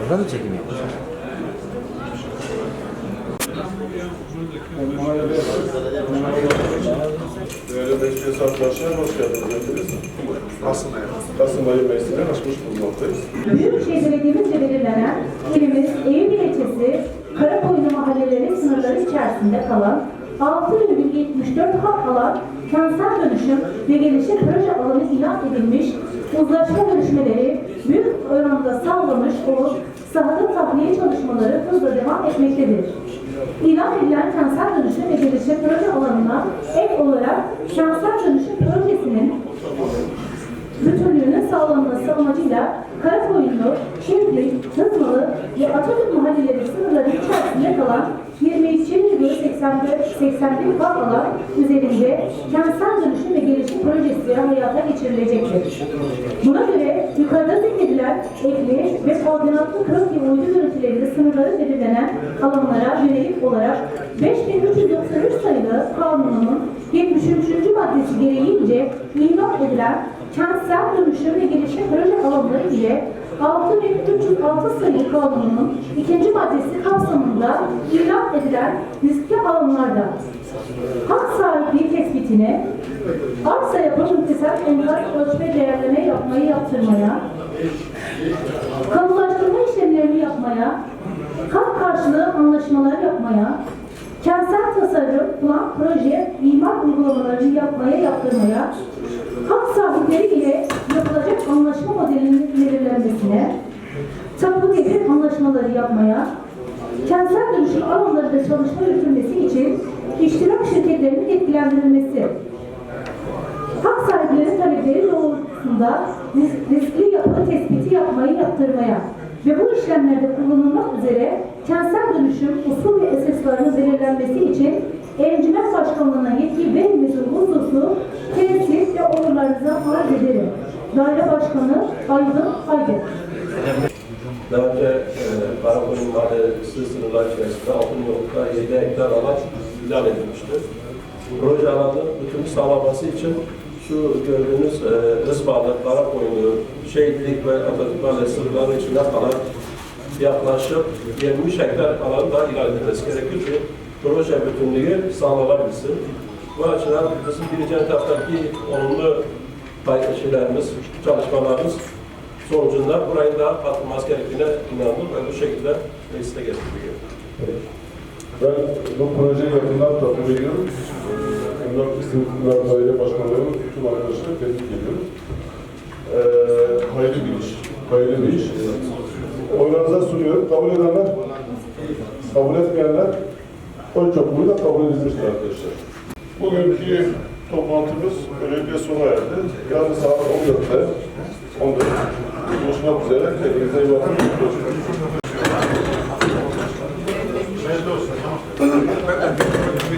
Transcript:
Burada da çekim yapmışlar. Değerli meclis arkadaşlar, hoş geldiniz. Kasım ayı. Kasım ayı meclisine açmış bulunmaktayız. Büyükşehir Belediye'mizce belirlenen ilimiz Eyüp ilçesi Karakoyunlu mahalleleri sınırları içerisinde kalan 6,74 hak alan kentsel dönüşüm ve gelişim proje alanı ilan edilmiş uzlaşma görüşmeleri büyük oranda sağlamış olup sahada tahliye çalışmaları hızla devam etmektedir. İlan edilen kentsel dönüşüm ve gelişim proje alanına ek olarak kentsel dönüşüm projesinin bütünlüğünün sağlanması amacıyla Karakoyunlu, Şimdilik, Hızmalı ve Atatürk mahalleleri sınırları içerisinde kalan 22,81 hak alan üzerinde kentsel dönüşüm ve gelişim projesi hayata geçirilecektir. Buna göre yukarıda zikredilen ekli ve koordinatlı kroki uydu görüntüleri sınırları belirlenen alanlara yönelik olarak 5393 sayılı kanunun 73. maddesi gereğince ilan edilen kentsel dönüşüm ve gelişim proje alanları ile 6306 sayılı kanunun ikinci maddesi kapsamında ilan edilen riskli alanlarda hak sahipliği tespitine, arsa yapım imtisal enkaz ölçme değerleme yapmayı yaptırmaya, kamulaştırma işlemlerini yapmaya, hak karşılığı anlaşmaları yapmaya, kentsel tasarım, plan, proje, imar uygulamalarını yapmaya, yaptırmaya, hak sahipleri ile tapu devir anlaşmaları yapmaya, kentsel dönüşüm alanlarında çalışma yürütülmesi için iştirak şirketlerinin etkilendirilmesi, hak sahiplerinin talepleri doğrultusunda risk- riskli yapı tespiti yapmayı yaptırmaya ve bu işlemlerde kullanılmak üzere kentsel dönüşüm usul ve esaslarının belirlenmesi için Encümen Başkanlığı'na yetki verilmesi hususu tesis ve onurlarınıza arz ederim. Daire Başkanı Aydın Aydın. Daha önce e, Karakoyun sınırlar içerisinde 6.7 hektar alan ilan edilmişti. Proje alanının bütün sağlaması için şu gördüğünüz e, Ispalı, Karakoyunlu, Şehitlik ve Atatürk Mahallesi sınırları içinde kalan yaklaşık 20 hektar alanı da ilan edilmesi gerekir ki proje bütünlüğü sağlanabilsin. Bu açıdan bizim birinci etaftaki olumlu pay- şeylerimiz, çalışmalarımız sonucunda burayı da katılması gerektiğine inandım ve bu şekilde meclise getirdik. Ben bu projeyi yakından takip ediyorum. Emlak İstimlak Daire Başkanlığı'nın tüm arkadaşları tebrik ediyorum. Ee, hayırlı bir iş. Hayırlı bir iş. Oylarınıza sunuyorum. Kabul edenler, kabul etmeyenler oy çokluğuyla kabul edilmiştir arkadaşlar. Bugünkü toplantımız böylelikle sona erdi. Yarın saat 14'te 14 buluşmak üzere. Kendinize iyi bakın.